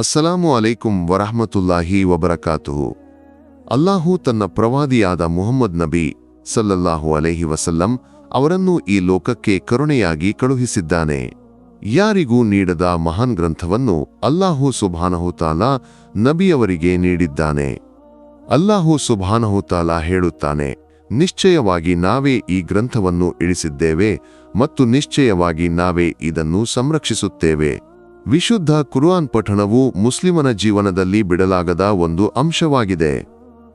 ಅಸ್ಸಲಾಮು ಅಲೈಕುಂ ವರಹಮತುಲ್ಲಾಹಿ ವಬರಕಾತುಹು. ಅಲ್ಲಾಹು ತನ್ನ ಪ್ರವಾದಿಯಾದ ಮುಹಮ್ಮದ್ ನಬಿ ಸಲ್ಲಲ್ಲಾಹು ಅಲೈಹಿ ವಸಲ್ಲಂ ಅವರನ್ನು ಈ ಲೋಕಕ್ಕೆ ಕರುಣೆಯಾಗಿ ಕಳುಹಿಸಿದ್ದಾನೆ. ಯಾರಿಗೂ ನೀಡದ ಮಹಾನ್ ಗ್ರಂಥವನ್ನು ಅಲ್ಲಾಹು ಸುಭಾನಹುತಾಲ ನಬಿಯವರಿಗೆ ನೀಡಿದ್ದಾನೆ. ಅಲ್ಲಾಹು ಸುಭಾನಹುತಾಲ ಹೇಳುತ್ತಾನೆ, ನಿಶ್ಚಯವಾಗಿ ನಾವೇ ಈ ಗ್ರಂಥವನ್ನು ಇಳಿಸಿದ್ದೇವೆ ಮತ್ತು ನಿಶ್ಚಯವಾಗಿ ನಾವೇ ಇದನ್ನು ಸಂರಕ್ಷಿಸುತ್ತೇವೆ. ವಿಶುದ್ಧ ಕುರ್ಆನ್ ಪಠಣವು ಮುಸ್ಲಿಮನ ಜೀವನದಲ್ಲಿ ಬಿಡಲಾಗದ ಒಂದು ಅಂಶವಾಗಿದೆ.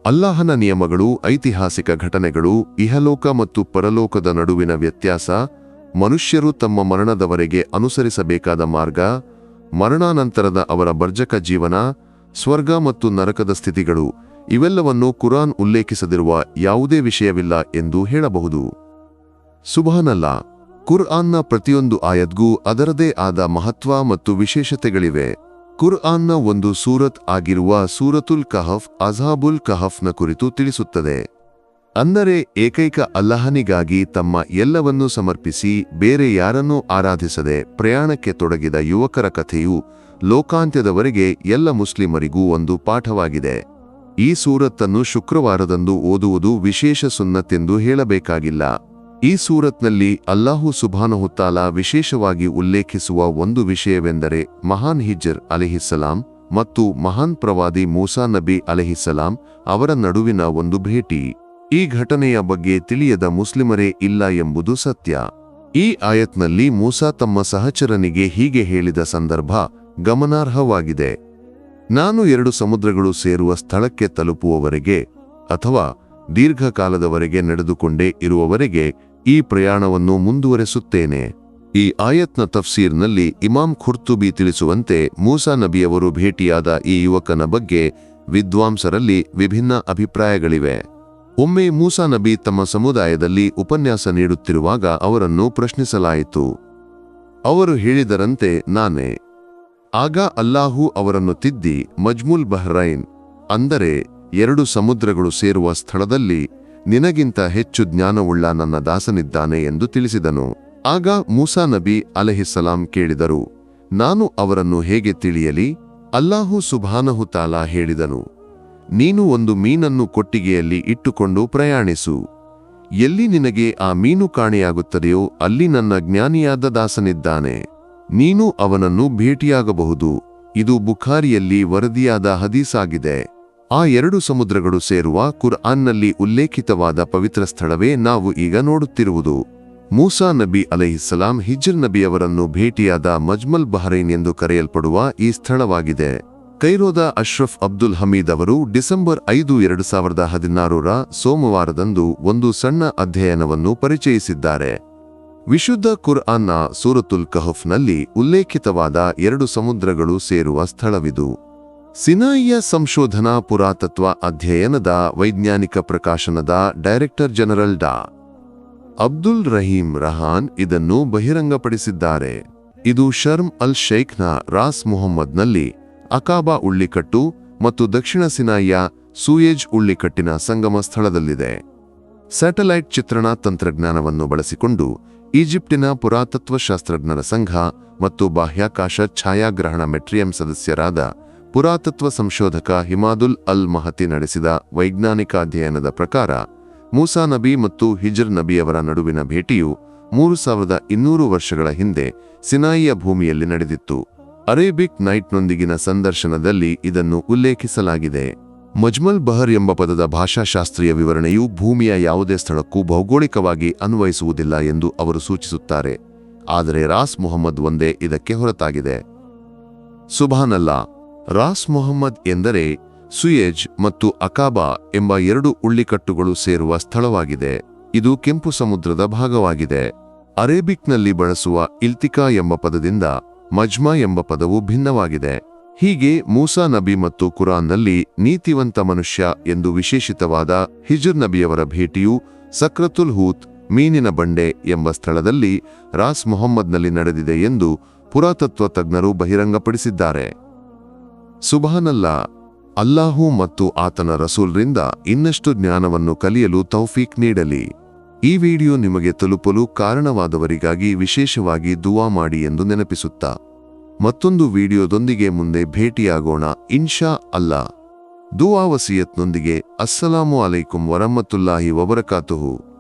ಅಲ್ಲಾಹನ ನಿಯಮಗಳು, ಐತಿಹಾಸಿಕ ಘಟನೆಗಳು, ಇಹಲೋಕ ಮತ್ತು ಪರಲೋಕದ ನಡುವಿನ ವ್ಯತ್ಯಾಸ, ಮನುಷ್ಯರು ತಮ್ಮ ಮರಣದವರೆಗೆ ಅನುಸರಿಸಬೇಕಾದ ಮಾರ್ಗ, ಮರಣಾನಂತರದ ಅವರ ಬರ್ಜಕ ಜೀವನ, ಸ್ವರ್ಗ ಮತ್ತು ನರಕದ ಸ್ಥಿತಿಗಳು, ಇವೆಲ್ಲವನ್ನು ಕುರಾನ್ ಉಲ್ಲೇಖಿಸದಿರುವ ಯಾವುದೇ ವಿಷಯವಿಲ್ಲ ಎಂದು ಹೇಳಬಹುದು. ಸುಬಾನಲ್ಲ ಕುರ್ಆನ್ನ ಪ್ರತಿಯೊಂದು ಆಯದ್ಗೂ ಅದರದೇ ಆದ ಮಹತ್ವ ಮತ್ತು ವಿಶೇಷತೆಗಳಿವೆ. ಕುರ್ಆನ್ನ ಒಂದು ಸೂರತ್ ಆಗಿರುವ ಸೂರತುಲ್ ಕಹಫ್, ಅಜಾಬುಲ್ ಕಹಫ್ನ ಕುರಿತು ತಿಳಿಸುತ್ತದೆ. ಅಂದರೆ ಏಕೈಕ ಅಲ್ಲಹನಿಗಾಗಿ ತಮ್ಮ ಎಲ್ಲವನ್ನೂ ಸಮರ್ಪಿಸಿ ಬೇರೆ ಯಾರನ್ನೂ ಆರಾಧಿಸದೆ ಪ್ರಯಾಣಕ್ಕೆ ತೊಡಗಿದ ಯುವಕರ ಕಥೆಯು ಲೋಕಾಂತ್ಯದವರೆಗೆ ಎಲ್ಲ ಮುಸ್ಲಿಮರಿಗೂ ಒಂದು ಪಾಠವಾಗಿದೆ. ಈ ಸೂರತ್ತನ್ನು ಶುಕ್ರವಾರದಂದು ಓದುವುದು ವಿಶೇಷ ಸುನ್ನತ್ತೆಂದು ಹೇಳಬೇಕಾಗಿಲ್ಲ. ಈ ಸೂರತ್ನಲ್ಲಿ ಅಲ್ಲಾಹು ಸುಭಾನಹುತ್ತಾಲ ವಿಶೇಷವಾಗಿ ಉಲ್ಲೇಖಿಸುವ ಒಂದು ವಿಷಯವೆಂದರೆ ಮಹಾನ್ ಹಿಜ್ಜರ್ ಅಲಿಹಿಸಲಾಂ ಮತ್ತು ಮಹಾನ್ ಪ್ರವಾದಿ ಮೂಸಾ ನಬಿ ಅಲಿಹಿಸಲಾಂ ಅವರ ನಡುವಿನ ಒಂದು ಭೇಟಿ. ಈ ಘಟನೆಯ ಬಗ್ಗೆ ತಿಳಿಯದ ಮುಸ್ಲಿಮರೇ ಇಲ್ಲ ಎಂಬುದು ಸತ್ಯ. ಈ ಆಯತ್ನಲ್ಲಿ ಮೂಸಾ ತಮ್ಮ ಸಹಚರನಿಗೆ ಹೀಗೆ ಹೇಳಿದ ಸಂದರ್ಭ ಗಮನಾರ್ಹವಾಗಿದೆ. ನಾನು ಎರಡು ಸಮುದ್ರಗಳು ಸೇರುವ ಸ್ಥಳಕ್ಕೆ ತಲುಪುವವರೆಗೆ ಅಥವಾ ದೀರ್ಘಕಾಲದವರೆಗೆ ನಡೆದುಕೊಂಡೇ ಇರುವವರೆಗೆ ಈ ಪ್ರಯಾಣವನ್ನು ಮುಂದುವರೆಸುತ್ತೇನೆ. ಈ ಆಯತ್ನ ತಫ್ಸೀರ್ನಲ್ಲಿ ಇಮಾಮ್ ಖುರ್ತುಬಿ ತಿಳಿಸುವಂತೆ ಮೂಸಾ ನಬಿಯವರು ಭೇಟಿಯಾದ ಈ ಯುವಕನ ಬಗ್ಗೆ ವಿದ್ವಾಂಸರಲ್ಲಿ ವಿಭಿನ್ನ ಅಭಿಪ್ರಾಯಗಳಿವೆ. ಒಮ್ಮೆ ಮೂಸಾ ನಬಿ ತಮ್ಮ ಸಮುದಾಯದಲ್ಲಿ ಉಪನ್ಯಾಸ ನೀಡುತ್ತಿರುವಾಗ ಅವರನ್ನು ಪ್ರಶ್ನಿಸಲಾಯಿತು. ಅವರು ಹೇಳಿದರಂತೆ, ನಾನೇ. ಆಗ ಅಲ್ಲಾಹು ಅವರನ್ನು ತಿದ್ದಿ, ಮಜ್ಮುಲ್ ಬಹ್ರೈನ್, ಅಂದರೆ ಎರಡು ಸಮುದ್ರಗಳು ಸೇರುವ ಸ್ಥಳದಲ್ಲಿ ನಿನಗಿಂತ ಹೆಚ್ಚು ಜ್ಞಾನವುಳ್ಳ ನನ್ನ ದಾಸನಿದ್ದಾನೆ ಎಂದು ತಿಳಿಸಿದನು. ಆಗ ಮೂಸಾ ನಬಿ ಅಲಹಿಸಲಾಂ ಕೇಳಿದರು, ನಾನು ಅವರನ್ನು ಹೇಗೆ ತಿಳಿಯಲಿ? ಅಲ್ಲಾಹು ಸುಭಾನಹುತಾಲ ಹೇಳಿದನು, ನೀನು ಒಂದು ಮೀನನ್ನು ಕೊಟ್ಟಿಗೆಯಲ್ಲಿ ಇಟ್ಟುಕೊಂಡು ಪ್ರಯಾಣಿಸು. ಎಲ್ಲಿ ನಿನಗೆ ಆ ಮೀನು ಕಾಣೆಯಾಗುತ್ತದೆಯೋ ಅಲ್ಲಿ ನನ್ನ ಜ್ಞಾನಿಯಾದ ದಾಸನಿದ್ದಾನೆ. ನೀನು ಅವನನ್ನು ಭೇಟಿಯಾಗಬಹುದು. ಇದು ಬುಖಾರಿಯಲ್ಲಿ ವರದಿಯಾದ ಹದೀಸಾಗಿದೆ. ಆ ಎರಡು ಸಮುದ್ರಗಳು ಸೇರುವ ಕುರ್ಆನ್ನಲ್ಲಿ ಉಲ್ಲೇಖಿತವಾದ ಪವಿತ್ರ ಸ್ಥಳವೇ ನಾವು ಈಗ ನೋಡುತ್ತಿರುವುದು. ಮೂಸಾ ನಬಿ ಅಲೈಹಿಸ್ಸಲಾಂ ಹಿಜ್ರ್ ನಬಿಯವರನ್ನು ಭೇಟಿಯಾದ ಮಜ್ಮಲ್ ಬಹರೈನ್ ಎಂದು ಕರೆಯಲ್ಪಡುವ ಈ ಸ್ಥಳವಾಗಿದೆ. ಕೈರೋದ ಅಶ್ರಫ್ ಅಬ್ದುಲ್ ಹಮೀದ್ ಅವರು ಡಿಸೆಂಬರ್ ಐದು ಎರಡು ಸಾವಿರದ ಹದಿನಾರರ ಸೋಮವಾರದಂದು ಒಂದು ಸಣ್ಣ ಅಧ್ಯಯನವನ್ನು ಪರಿಚಯಿಸಿದ್ದಾರೆ. ವಿಶುದ್ಧ ಕುರ್ಆನ್ನ ಸೂರತುಲ್ ಕಹಫ್ನಲ್ಲಿ ಉಲ್ಲೇಖಿತವಾದ ಎರಡು ಸಮುದ್ರಗಳು ಸೇರುವ ಸ್ಥಳವಿದು. ಸಿನಾಯಿಯ ಸಂಶೋಧನಾ ಪುರಾತತ್ವ ಅಧ್ಯಯನದ ವೈಜ್ಞಾನಿಕ ಪ್ರಕಾಶನದ ಡೈರೆಕ್ಟರ್ ಜನರಲ್ ಡಾ. ಅಬ್ದುಲ್ ರಹೀಂ ರಹಾನ್ ಇದನ್ನು ಬಹಿರಂಗಪಡಿಸಿದ್ದಾರೆ. ಇದು ಶರ್ಮ್ ಅಲ್ ಶೇಖ್ನ ರಾಸ್ ಮೊಹಮ್ಮದ್ನಲ್ಲಿ ಅಕಾಬಾ ಉಳ್ಳಿಕಟ್ಟು ಮತ್ತು ದಕ್ಷಿಣ ಸಿನಾಯಿಯ ಸೂಯೇಜ್ ಉಳ್ಳಿಕಟ್ಟಿನ ಸಂಗಮ ಸ್ಥಳದಲ್ಲಿದೆ. ಸ್ಯಾಟಲೈಟ್ ಚಿತ್ರಣ ತಂತ್ರಜ್ಞಾನವನ್ನು ಬಳಸಿಕೊಂಡು ಈಜಿಪ್ಟಿನ ಪುರಾತತ್ವ ಶಾಸ್ತ್ರಜ್ಞರ ಸಂಘ ಮತ್ತು ಬಾಹ್ಯಾಕಾಶ ಛಾಯಾಗ್ರಹಣ ಮೆಟ್ರಿಯಂ ಸದಸ್ಯರಾದ ಪುರಾತತ್ವ ಸಂಶೋಧಕ ಹಿಮಾದುಲ್ ಅಲ್ ಮಹತಿ ನಡೆಸಿದ ವೈಜ್ಞಾನಿಕ ಅಧ್ಯಯನದ ಪ್ರಕಾರ, ಮೂಸಾ ನಬಿ ಮತ್ತು ಹಿಜರ್ ನಬಿಯವರ ನಡುವಿನ ಭೇಟಿಯು ಮೂರು ಸಾವಿರದ ಇನ್ನೂರು ವರ್ಷಗಳ ಹಿಂದೆ ಸಿನಾಯಿಯ ಭೂಮಿಯಲ್ಲಿ ನಡೆದಿತ್ತು. ಅರೇಬಿಕ್ ನೈಟ್ನೊಂದಿಗಿನ ಸಂದರ್ಶನದಲ್ಲಿ ಇದನ್ನು ಉಲ್ಲೇಖಿಸಲಾಗಿದೆ. ಮಜ್ಮಲ್ ಬಹರ್ ಎಂಬ ಪದದ ಭಾಷಾಶಾಸ್ತ್ರೀಯ ವಿವರಣೆಯು ಭೂಮಿಯ ಯಾವುದೇ ಸ್ಥಳಕ್ಕೂ ಭೌಗೋಳಿಕವಾಗಿ ಅನ್ವಯಿಸುವುದಿಲ್ಲ ಎಂದು ಅವರು ಸೂಚಿಸುತ್ತಾರೆ. ಆದರೆ ರಾಸ್ ಮೊಹಮ್ಮದ್ ಒಂದೇ ಇದಕ್ಕೆ ಹೊರತಾಗಿದೆ. ಸುಬಾನಲ್ಲ ರಾಸ್ ಮೊಹಮ್ಮದ್ ಎಂದರೆ ಸುಯೇಜ್ ಮತ್ತು ಅಕಾಬಾ ಎಂಬ ಎರಡು ಉಳ್ಳಿಕಟ್ಟುಗಳು ಸೇರುವ ಸ್ಥಳವಾಗಿದೆ. ಇದು ಕೆಂಪು ಸಮುದ್ರದ ಭಾಗವಾಗಿದೆ. ಅರೇಬಿಕ್ನಲ್ಲಿ ಬಳಸುವ ಇಲ್ತಿಕಾ ಎಂಬ ಪದದಿಂದ ಮಜ್ಮಾ ಎಂಬ ಪದವು ಭಿನ್ನವಾಗಿದೆ. ಹೀಗೆ ಮೂಸಾ ನಬಿ ಮತ್ತು ಕುರಾನ್ನಲ್ಲಿ ನೀತಿವಂತ ಮನುಷ್ಯ ಎಂದು ವಿಶೇಷಿತವಾದ ಹಿಜರ್ ನಬಿಯವರ ಭೇಟಿಯು ಸಕ್ರತುಲ್ ಹೂತ್, ಮೀನಿನ ಬಂಡೆ ಎಂಬ ಸ್ಥಳದಲ್ಲಿ ರಾಸ್ ಮೊಹಮ್ಮದ್ನಲ್ಲಿ ನಡೆದಿದೆ ಎಂದು ಪುರಾತತ್ವ ತಜ್ಞರು ಬಹಿರಂಗಪಡಿಸಿದ್ದಾರೆ. ಸುಬಾನಲ್ಲ ಅಲ್ಲಾಹು ಮತ್ತು ಆತನ ರಸೂಲ್ರಿಂದ ಇನ್ನಷ್ಟು ಜ್ಞಾನವನ್ನು ಕಲಿಯಲು ತೌಫೀಕ್ ನೀಡಲಿ. ಈ ವಿಡಿಯೋ ನಿಮಗೆ ತಲುಪಲು ಕಾರಣವಾದವರಿಗಾಗಿ ವಿಶೇಷವಾಗಿ ದುವಾ ಮಾಡಿ ಎಂದು ನೆನಪಿಸುತ್ತಾ. ಮತ್ತೊಂದು ವಿಡಿಯೋದೊಂದಿಗೆ ಮುಂದೆ ಭೇಟಿಯಾಗೋಣ, ಇನ್ಶಾ ಅಲ್ಲಾ. ದುವಾ ವಸಿಯತ್ನೊಂದಿಗೆ, ಅಸ್ಸಲಾಮು ಅಲೈಕುಂ ವರಹಮತುಲ್ಲಾಹಿ ವಬರಕಾತುಹು.